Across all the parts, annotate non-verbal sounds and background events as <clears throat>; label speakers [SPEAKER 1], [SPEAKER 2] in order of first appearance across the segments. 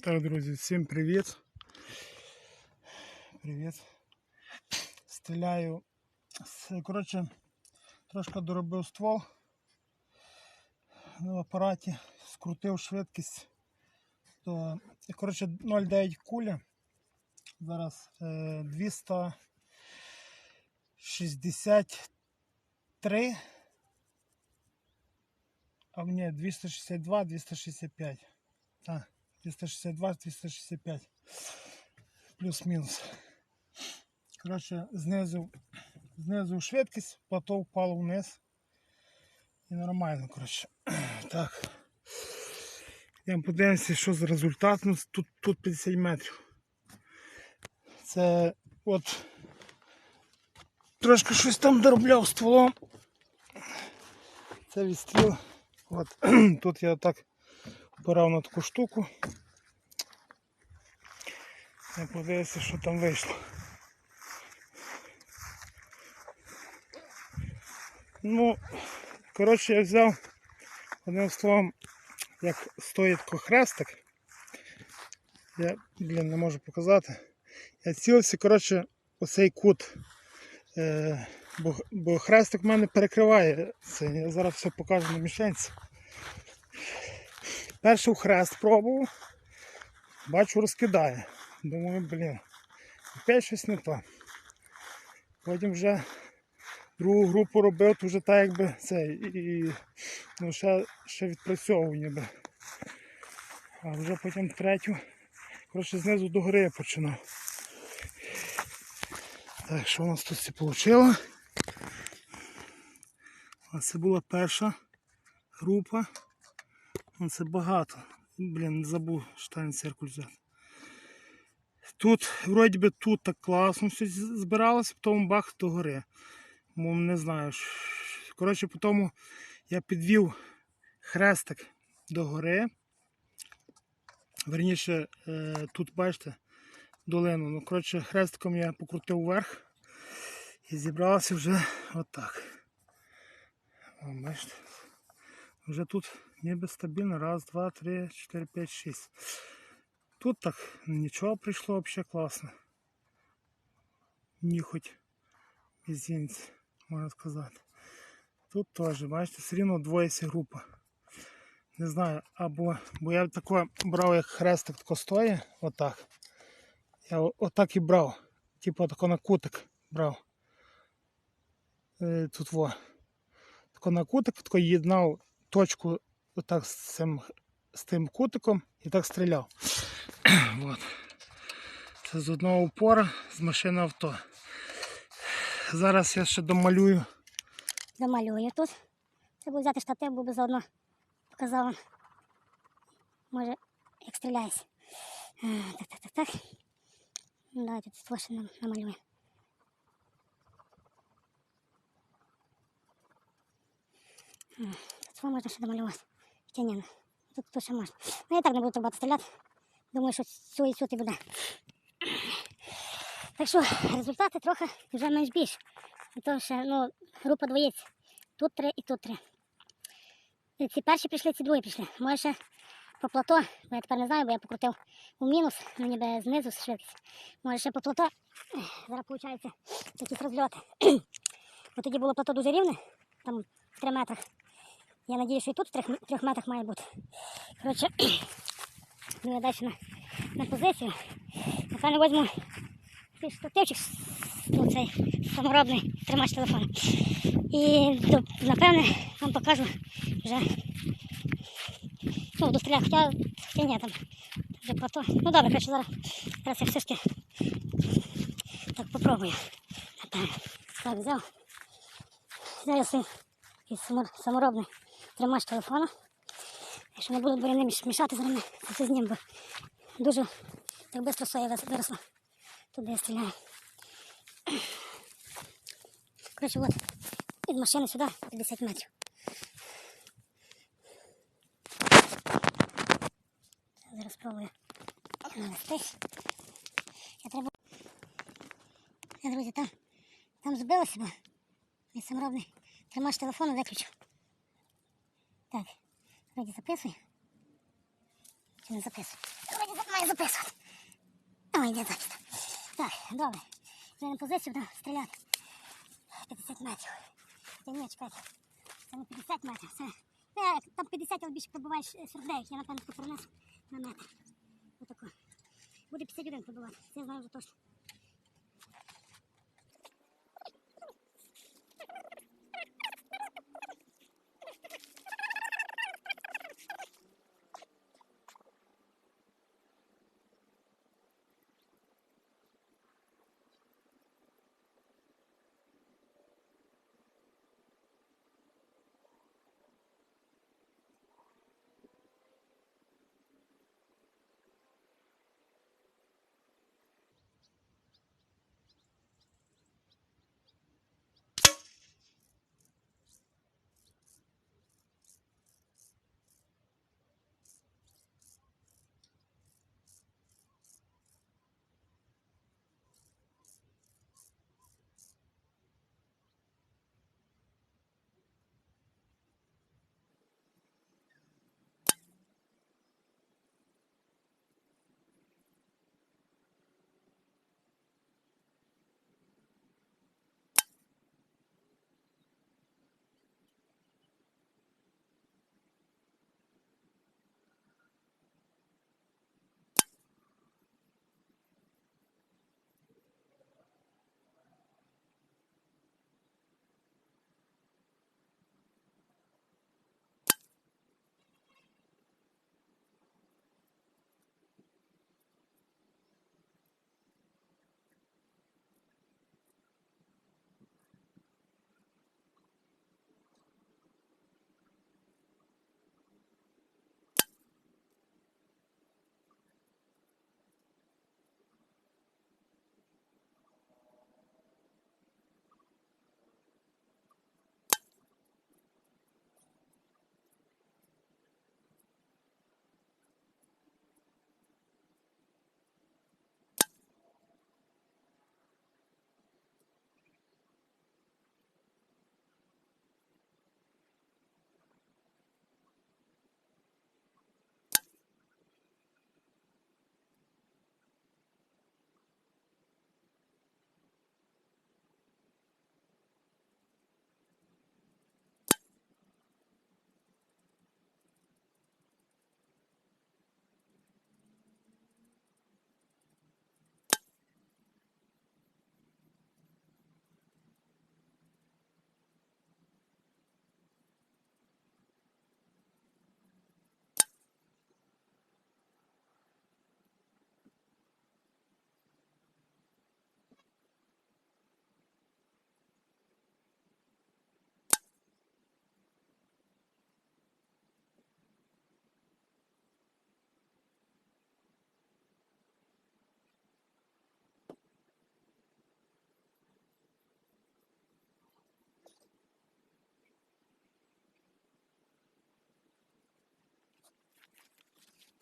[SPEAKER 1] Так, друзі, всім привіт. Привіт. Стріляю. з- Коротше, трошки доробив ствол на апараті, скрутив швидкість. То, і, коротше, 0,9 куля. Зараз е, 263. А ні, 262, 265. Так. 262, 265. Плюс-мінус. Коротше, знизу, знизу швидкість, плато впало вниз. І нормально, коротше. <clears throat> Так. Йдемо подивимося, що за результат. Ну, тут, тут 50 метрів. Це от трошки щось там доробляв стволом. Це відстріл. От <clears throat> тут я так опирав на таку штуку. Я подивився, що там вийшло. Ну, коротше, я взяв одним словом, як стоїть хрестик. Я, блін, не можу показати. Я цілився, коротше, оцей кут. Е, бо, бо хрестик в мене перекриває це. Я зараз все покажу на мішенці. Перший хрест пробував, бачу, розкидає. Думаю, блін, опять щось не то. Потім вже другу групу робив, то вже так якби це і ну, ще, ще відпрацьовував ніби. А вже потім третю. Коротше, знизу до гори я починав. Так, що у нас тут все вийшло? А це була перша група. Ну, Це багато. Блін, забув штайн циркуль взяти. Тут, вроді би, тут так класно все збиралося, потім бах до гори. Мов не знаю. Коротше, потім я підвів хрестик до гори. Верніше, е, тут бачите долину. Ну, коротше, хрестиком я покрутив вверх і зібралося вже отак. Бачите? Вже тут ніби стабільно. Раз, два, три, чотири, п'ять, шість. Тут так нічого прийшло взагалі класно. Ніхоть мізінець, можна сказати. Тут теж, бачите, все рівно двоєсі група. Не знаю, або бо я тако брав, як хрестик тако стоїть, отак. Я отак і брав. Типу тако на кутик брав. Е, тут во. Тако на кутик, тако єднав точку отак з цим, з тим кутиком і так стріляв. <clears throat> От. Це з одного упора з машини авто. Зараз я ще домалюю.
[SPEAKER 2] замалюю тут. Треба взяти штатив, бо би заодно показав вам. Може, як стріляється. Е, Так, так, так, так. Ну, Давайте тут нам намалюємо. Тут можна ще домалювати. Ну, тут, тут ще можна. Ну я так не буду так стріляти. Думаю, що цю і цю і буде. Так що результати трохи вже менш більш. То ще, ну, група двоїць. Тут три і тут три. І Ці перші пішли, ці другі пішли. Може ще по плато, бо я тепер не знаю, бо я покрутив у мінус, ну ніби знизу швидкість. Може ще по плато. Зараз виходить якісь розльоти. <clears throat> Бо тоді було плато дуже рівне, там в 3 метрах. Я надію, що і тут в 3 трьох метрах має бути. Коротше, ну я далі на, на позицію. Напевно, візьму цей штативчик, ну, цей саморобний тримач телефону. І до- напевне вам покажу вже ну, до стріля, хоча, хоча ні, там вже плато. Ну добре, коротше, зараз, зараз я все ж таки так попробую. Напевне. Так, взяв. Взяв я свій якийсь само- саморобний Тримач телефона. Якщо не буду буряни міш- мішати, зараз ми це все знімемо, бо дуже так швидко соя виросла. Туди я стріляю. Коротше, от від машини сюди 50 метрів. Зараз спробую навестись. Я треба. Я, друзі, там, там збилося, бо мій саморобний тримач телефону виключив. Так, вроді записує. Чи не записує? Вроді записує. маю записувати. Ой, йде запис. Так, добре. Вже на позицію будемо стріляти. 50 метрів. Та ні, чекайте. Це не 50 метрів, це. Е, там 50, але більше пробуваєш е, 49. Я напевно таку пронесу на метр. Отако. Буде 51 пробувати. Це я знаю вже точно.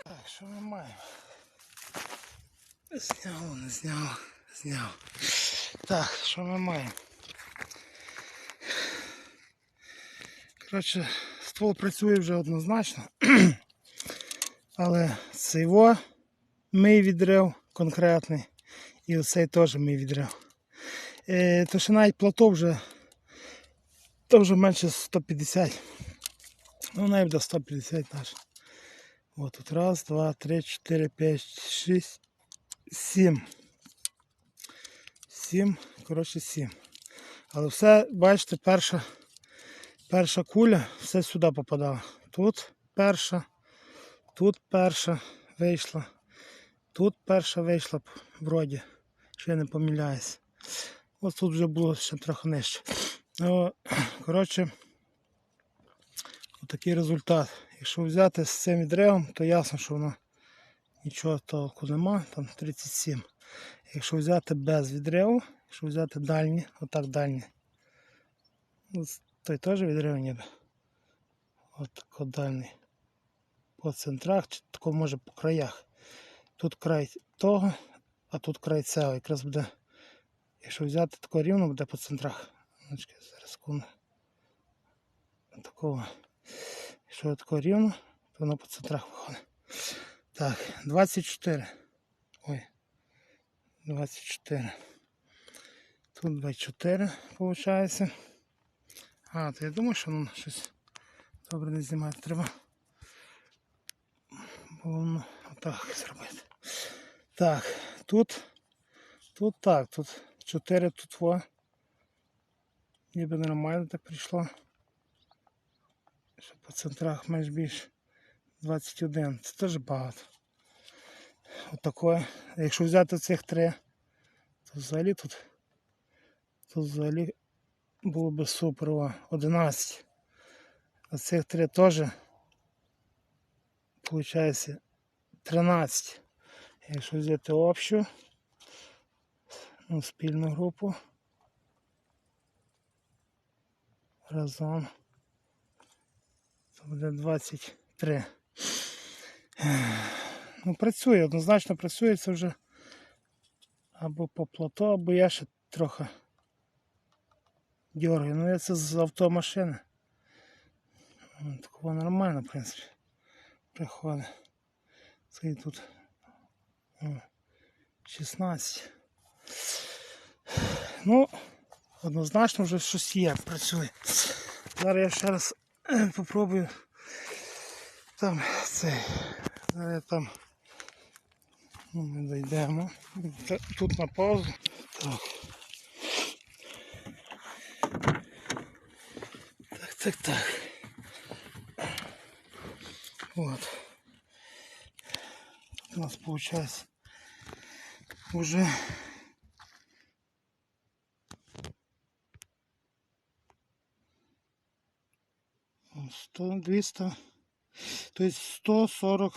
[SPEAKER 1] Так, що ми маємо? Зняв, не зняв, зняв. Так, що ми маємо? Коротше, ствол працює вже однозначно. <clears throat> Але цей во мій відрив конкретний. І оцей теж мій відрив. Е, то що навіть плато вже, то вже менше 150. Ну, навіть до 150 наш. Вот тут раз, два, три, чотири, п'ять, шість, сім. Сім, коротше, сім. Але все, бачите, перша, перша куля, все сюди попадала. Тут перша, тут перша вийшла, тут перша вийшла вроді, що я не помиляюсь. Ось тут вже було ще трохи нижче. Ну, коротше, отакий результат. Якщо взяти з цим відривом, то ясно, що воно нічого толку нема, там 37. Якщо взяти без відриву, якщо взяти дальні, отак дальні, ну, той теж відрив ніби. От тако дальній. По центрах, чи тако може по краях. Тут край того, а тут край цього. Якраз буде, якщо взяти тако рівно, буде по центрах. Зараз. Такого. Якщо тако рівно, то воно по центрах виходить. Так, 24. Ой. 24. Тут 24, виходить. А, то я думаю, що воно щось добре не знімати треба. Було воно отак зробити. Так, тут, тут так, тут 4, тут во. Ніби нормально так прийшло. Що по центрах менш більш 21. Це теж багато. Отакое. Якщо взяти цих три, то взагалі тут, тут взагалі було би супер. о, 11. А цих три теж виходить 13. Якщо взяти общу, ну, спільну групу. Разом. Буде 23. Ну, працює, однозначно працює це вже або по плато, або я ще трохи дергаю. Ну я це з автомашини. Такого нормально, в принципі. Приходить. Це тут 16. Ну, однозначно вже щось є, працює. Зараз я ще раз <clears throat> попробую там цей. Там ну, ми дійдемо. Тут на паузу. Так. Так, так, так. Вот. Тут у нас получается уже сто двести то есть 140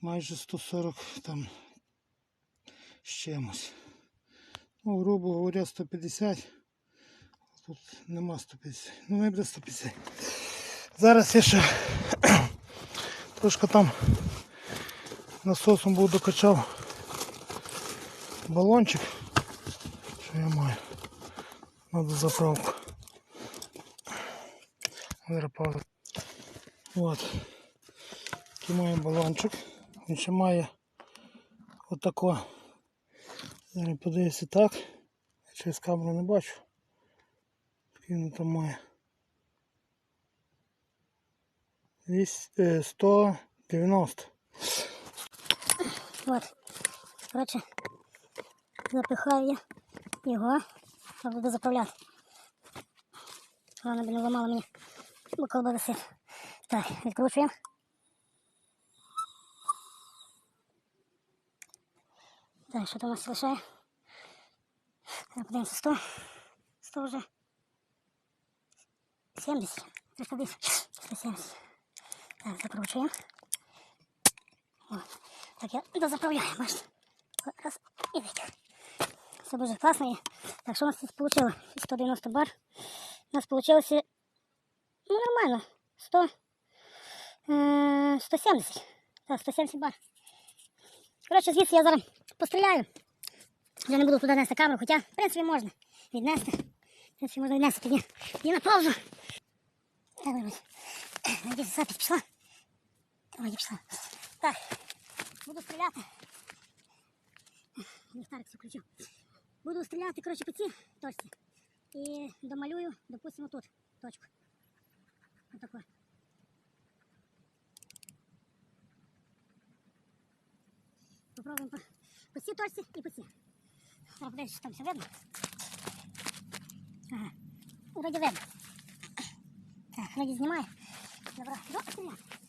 [SPEAKER 1] майже 140 там з чимось. Ну, грубо говоря, 150. Тут нема 150. Ну, не буде 150. Зараз я ще <clears throat> трошки там насосом був докачав балончик. Що я маю? Надо заправку. Пауза. От. Такий має балончик. Він ще має отако. Зараз подивися так. Я через камеру не бачу. Такий він там має. Вісь- е, 190.
[SPEAKER 2] От. Коротше, запихаю я його, а буду заправляти. Головне, не ламало мені, бо колба висить. Так, відкручуємо. Так, що там у нас лишає? Подивимося, 100. 100 вже. 70. 300 більше. 170. Так, закручуємо. Так я дозаправляю, бачите. Раз і витяг. Все дуже класно. Так, що у нас тут вийшло? 190 бар. У нас вийшло ну, нормально. 100, е, 170. Так, 170 бар. Коротше, звідси я зараз постріляю. Я не буду туди нести камеру, хоча, в принципі, можна віднести. В принципі, можна віднести тоді. І на паузу. Так, вибач. Надіюсь, запись пішла. Вроді пішла. Так, буду стріляти. Ліхтарик все включив. Буду стріляти, коротше, по цій точці. І домалюю, допустимо, тут точку. Отаку. Попробуємо по, по цій точці і по цій. Зараз там все видно. Ага. Вроді видно. Так, вроді знімає. Добре, добре, стріляти.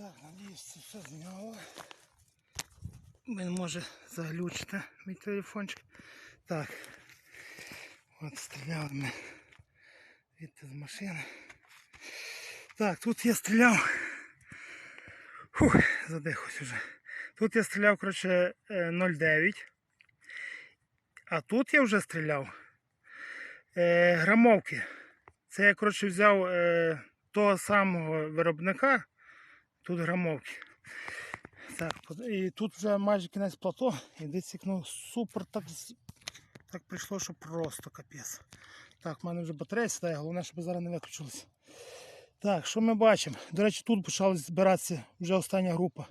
[SPEAKER 1] Так, надіюсь, це все зняло. Він може заглючити мій телефончик. Так. От стріляли ми відти з машини. Так, тут я стріляв. Фух, задихався вже. Тут я стріляв, коротше, е, 0,9. А тут я вже стріляв е, грамовки. Це я, коротше, взяв е, того самого виробника. Тут грамовки. Так, і тут вже майже кінець плато. І десь ну, супер так, так прийшло, що просто капець. Так, в мене вже батарея сідає, головне, щоб зараз не виключилося. Так, що ми бачимо? До речі, тут почала збиратися вже остання група.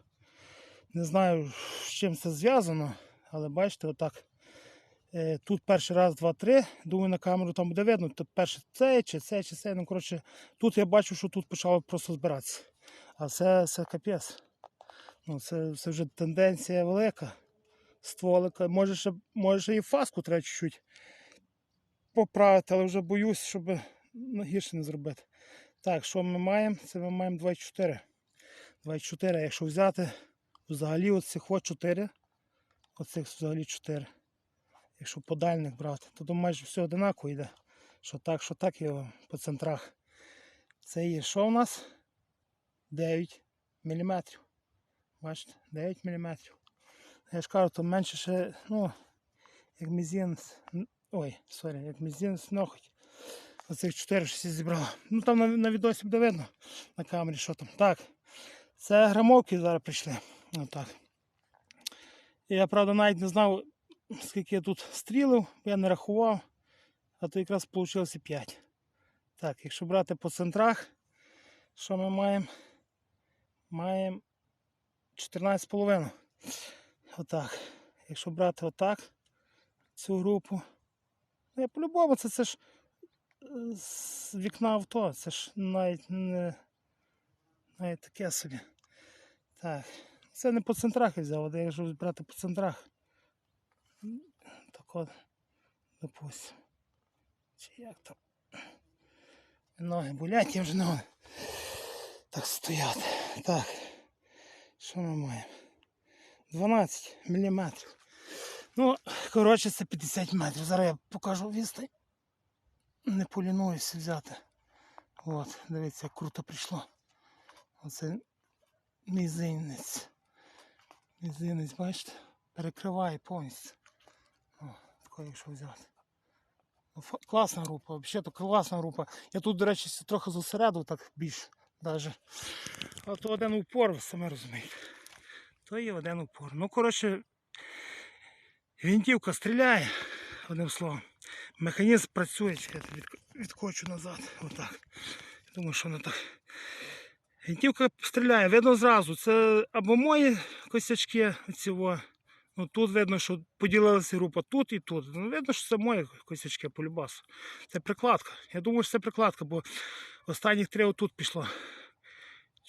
[SPEAKER 1] Не знаю, з чим це зв'язано, але бачите, отак. Е, Тут перший раз, два, три. Думаю, на камеру там буде видно. То перше це, чи це, чи це. Ну, коротше, тут я бачу, що тут почало просто збиратися. А це, це капець. Ну, це, це вже тенденція велика. Стволика. Може, ще, може, ще і фаску треба чуть-чуть поправити, але вже боюсь, щоб ну, гірше не зробити. Так, що ми маємо? Це ми маємо 24. 24, якщо взяти взагалі оцих от 4, оцих взагалі 4. Якщо по дальних брати, то тут майже все одинаково йде. Що так, що так його по центрах. Це є що у нас? 9 мм. Бачите, 9 мм. Я ж кажу, то менше ще, ну, як мізинець. н- Ой, сорі, як мізинець ноготь. Оцих 4 всі зібрало. Ну там на, на відосі буде видно на камері, що там. Так. Це грамовки зараз прийшли. Отак. Я, правда, навіть не знав, скільки я тут стрілив, я не рахував, а то якраз вийшло 5. Так, якщо брати по центрах, що ми маємо? Маємо 14,5. Отак. Якщо брати отак, цю групу. Ну, по-любому це, це ж е, з вікна авто, це ж навіть не навіть таке собі. Так. Це не по центрах я взяв, а якщо брати по центрах. Так от, допустим. Чи як там? Ноги болять, я вже ноги так стоять. Так. Що ми маємо? 12 мм. Ну, коротше, це 50 метрів. Зараз я покажу відстань. Не полінуюся взяти. От, дивіться, як круто прийшло. Оце мізинець. Мізинець, бачите? Перекриває повністю. О, тако, якщо взяти. Ну, Класна група, взагалі то класна група. Я тут, до речі, трохи зосередив так більш даже. А то один упор, ви самі розумієте. То є один упор. Ну, коротше, гвинтівка стріляє, одним словом. Механізм працює, чекайте, відкочу назад. Отак. Думаю, що не так. Гвинтівка стріляє, видно зразу. Це або мої косячки, цього. Ну, тут видно, що поділилася група тут і тут. Ну, видно, що це мої косячки по любасу. Це прикладка. Я думаю, що це прикладка, бо останніх три отут пішло.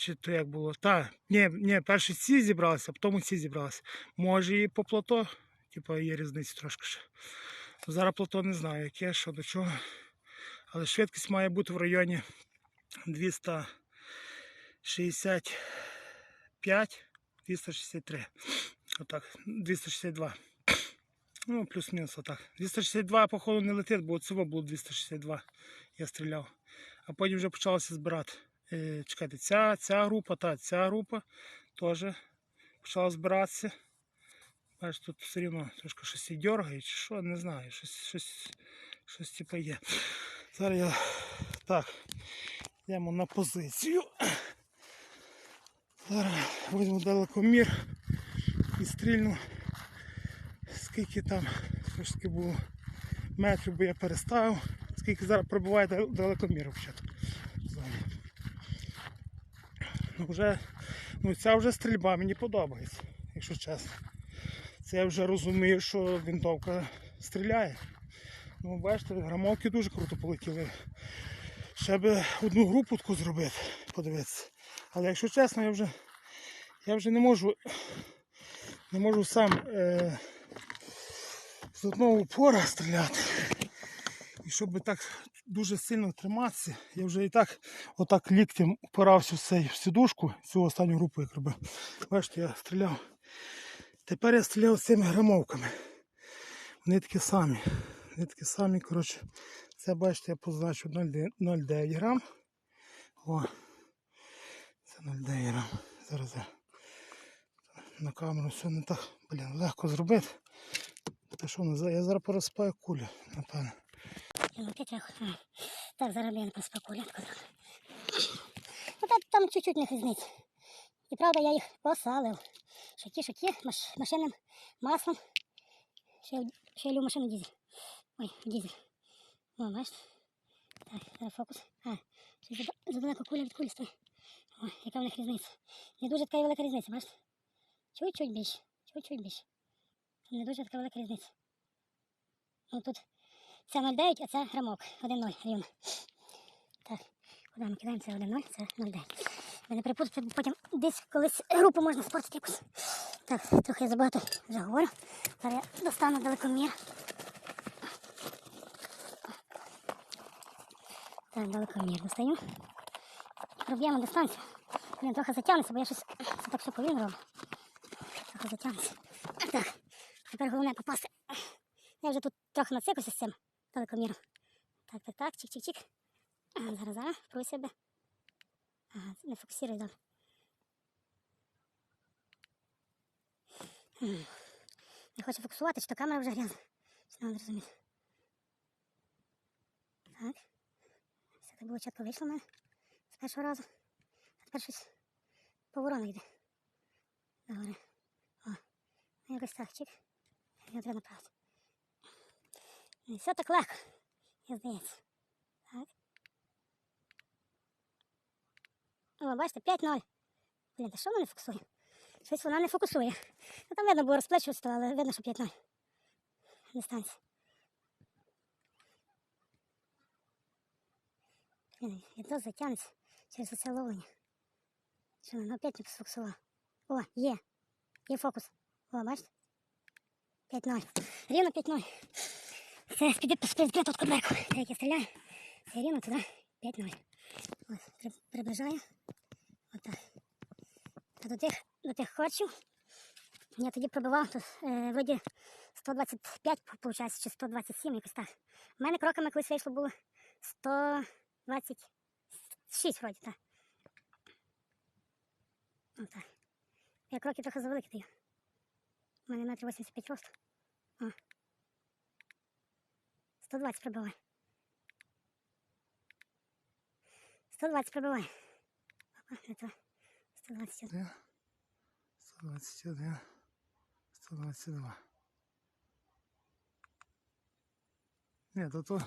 [SPEAKER 1] Чи то як було? Та, ні, ні, перші ці зібралися, а потім ці зібралися. Може і по плато, типу є різниця трошки ще. Зараз плато не знаю, яке, що до чого. Але швидкість має бути в районі 265, 263. Отак, 262. Ну, плюс-мінус отак. 262, походу, не летить, бо цього було 262. Я стріляв. А потім вже почалося збирати. Е, чекайте, ця, ця група, та ця група теж почала збиратися. Бачиш, тут все рівно трошки щось і дергає, чи що, не знаю, щось, щось, щось типу є. Зараз я так, йдемо на позицію. Зараз візьму далекомір і стрільну, скільки там ж було метрів, бо я переставив, скільки зараз пробуває далекомір взагалі. Вже, ну, ця вже стрільба мені подобається, якщо чесно. Це я вже розумію, що винтовка стріляє. Ну, бачите, грамовки дуже круто полетіли. Ще би одну групу таку зробити, подивитися. Але якщо чесно, я вже, я вже не можу не можу сам е, з одного упора стріляти. І щоб так дуже сильно триматися. Я вже і так отак ліктем впирався в цей в сідушку, цю останню групу, як робив. Бачите, я стріляв. Тепер я стріляв цими грамовками. Вони такі самі. Вони такі самі, коротше. Це бачите, я позначу 0,9 грам. О, це 0,9 грам. Зараз я на камеру все не так блін, легко зробити. Та що, я зараз порозпаю кулі, напевно.
[SPEAKER 2] Ну, ти трохи. а. Так, зараз я не поспокою. Ну, так, там чуть-чуть не різниця. І правда, я їх посалив. Що ті, що ті, маш, машинним маслом. Ще, я в- ще я люблю машину дізель. Ой, дізель. О, бачите? Так, зараз фокус. А, щось зада- задалеко куля від кулі стоїть. О, яка в них різниця. Не дуже така і велика різниця, бачите? Чуть-чуть більше, чуть-чуть більше. Не дуже така велика різниця. Ну тут це 0,9, а це грамок. 1,0 рівно. Так, куди ми кидаємо це 1,0, це 0,9. Ви не припустите, потім десь колись групу можна спортити якусь. Так, трохи я забагато вже говорю. Зараз я достану далекомір. Так, далекомір достаю. Проб'ємо дистанцію. Він трохи затягнеться, бо я щось це так все повільно роблю. Трохи затягнеться. Так, тепер головне попасти. Я вже тут трохи нацикався з цим далекоміром. Так, так, так, чик-чик-чик. Ага, Зараз, зараз, впруй себе. Ага, не фокусируй добре. М. Не хочу фокусувати, чи то камера вже грязна. Чи не розуміти. Так. Все так було чітко вийшло в мене з першого разу. А тепер щось по ворону йде. Добре. О, ну якось так, чик. Його треба направити. Не все так легко, я здається. Так. О, бачите, 5-0. Блін, та що вона не фокусує? Щось вона не фокусує. Ну, там видно було розплечуватися, але видно, що 5-0. Дистанція. Блін, відос затягнеться через оце ловлення. Що вона опять не сфокусувала. О, є. Є фокус. О, бачите? 5-0. Рівно 5-0. Це з-під з-під тут кудверку. Та як я стріляю, це рівно туди 5-0. Ось, при, приближаю. Отак. А до тих, до тих хочів я тоді пробивав, то, е, вроді 125, виходить, чи 127, якось так. У мене кроками колись вийшло було 126, вроді, так. Отак. Я кроки трохи завеликі даю. У мене метр 85 росту. О. 120 пробивай. 120 пробивай. Опа, не то. 121.
[SPEAKER 1] 121, 122. Ні, то то.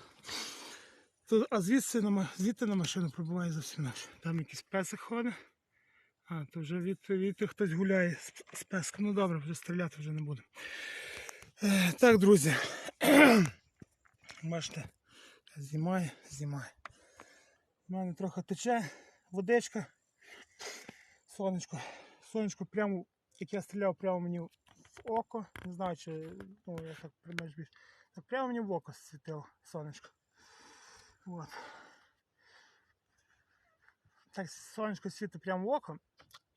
[SPEAKER 1] то а звідси на, звідти на машину пробуває зовсім інакше. Там якийсь песик ходить. А, то вже від, від хтось гуляє з, з песком. Ну добре, вже стріляти вже не будемо. Е, так, друзі. Бачите, знімає, знімає. У мене трохи тече водичка. Сонечко. Сонечко прямо, як я стріляв, прямо мені в око. Не знаю, чи ну, я так примеш більш. Так прямо мені в око світило сонечко. От. Так сонечко світить прямо в око.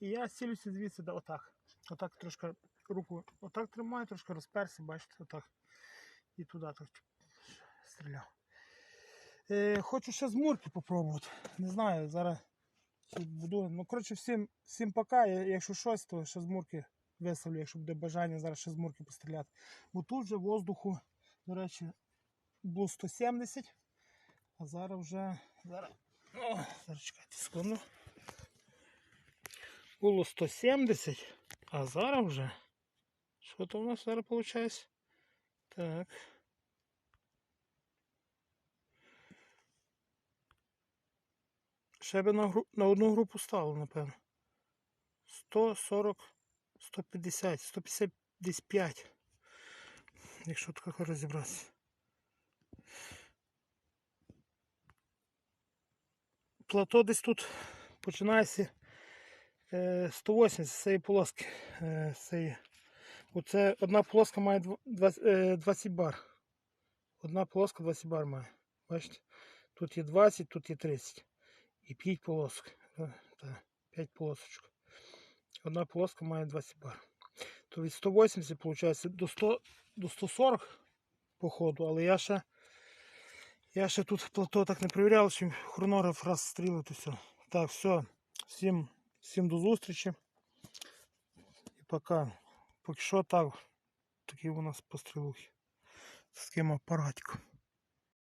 [SPEAKER 1] І я цілюся звідси да, отак. Отак трошки руку отак тримаю, трошки розперся, бачите, отак. І туди стріляв. Е, хочу ще з мурки попробувати. Не знаю, зараз буду. Ну, коротше, всім, всім пока. Якщо щось, то ще з мурки виставлю, якщо буде бажання зараз ще з мурки постріляти. Бо тут же воздуху, до речі, було 170, а зараз вже. Зараз, о, зараз чекайте секунду. Було 170, а зараз вже. Що то у нас зараз виходить? Так. Ще би на, гру... на одну групу стало, напевно. 140, 150, 155. Якщо так розібратися. Плато десь тут починається е, 180 з цієї полоски. Е, цієї. Оце одна полоска має дв- двадцять- е, 20 бар. Одна полоска 20 бар має. Бачите? Тут є 20, тут є 30. І 5 полосок. Та, 5 полосочок. Одна полоска має 20 бар. То від 180, виходить, до 100, до 140 по ходу, але я ще, я ще тут плато так не перевіряв, чим хронограф раз стріли, то все. Так, все. Всім, всім до зустрічі. І пока. Поки що так. Такі у нас пострілухи. З таким апаратиком.